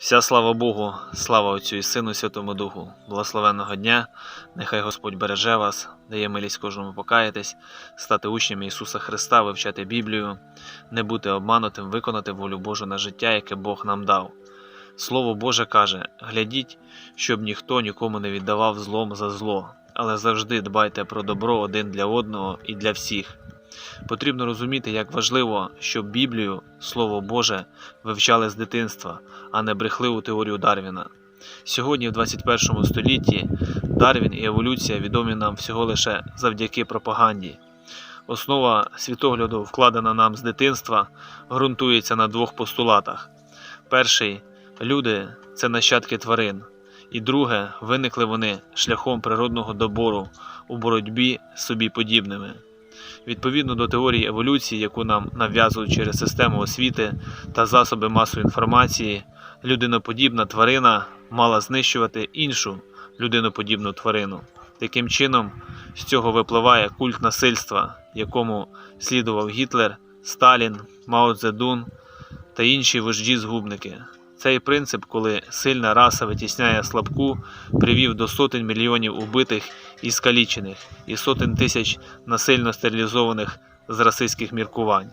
Вся слава Богу, слава Отцю і Сину, Святому Духу, благословенного дня. Нехай Господь береже вас, дає милість кожному покаятись, стати учнями Ісуса Христа, вивчати Біблію, не бути обманутим, виконати волю Божу на життя, яке Бог нам дав. Слово Боже каже: глядіть, щоб ніхто нікому не віддавав злом за зло, але завжди дбайте про добро один для одного і для всіх. Потрібно розуміти, як важливо, щоб Біблію, Слово Боже, вивчали з дитинства, а не брехливу теорію Дарвіна. Сьогодні, в 21 столітті, Дарвін і еволюція відомі нам всього лише завдяки пропаганді. Основа світогляду, вкладена нам з дитинства, ґрунтується на двох постулатах: перший люди це нащадки тварин, і друге, виникли вони шляхом природного добору у боротьбі з собі подібними. Відповідно до теорії еволюції, яку нам нав'язують через систему освіти та засоби масової інформації, людиноподібна тварина мала знищувати іншу людиноподібну тварину. Таким чином, з цього випливає культ насильства, якому слідував Гітлер, Сталін, Мао Цзедун та інші вожді-згубники. Цей принцип, коли сильна раса витісняє слабку, привів до сотень мільйонів убитих і скалічених, і сотень тисяч насильно стерилізованих з расистських міркувань.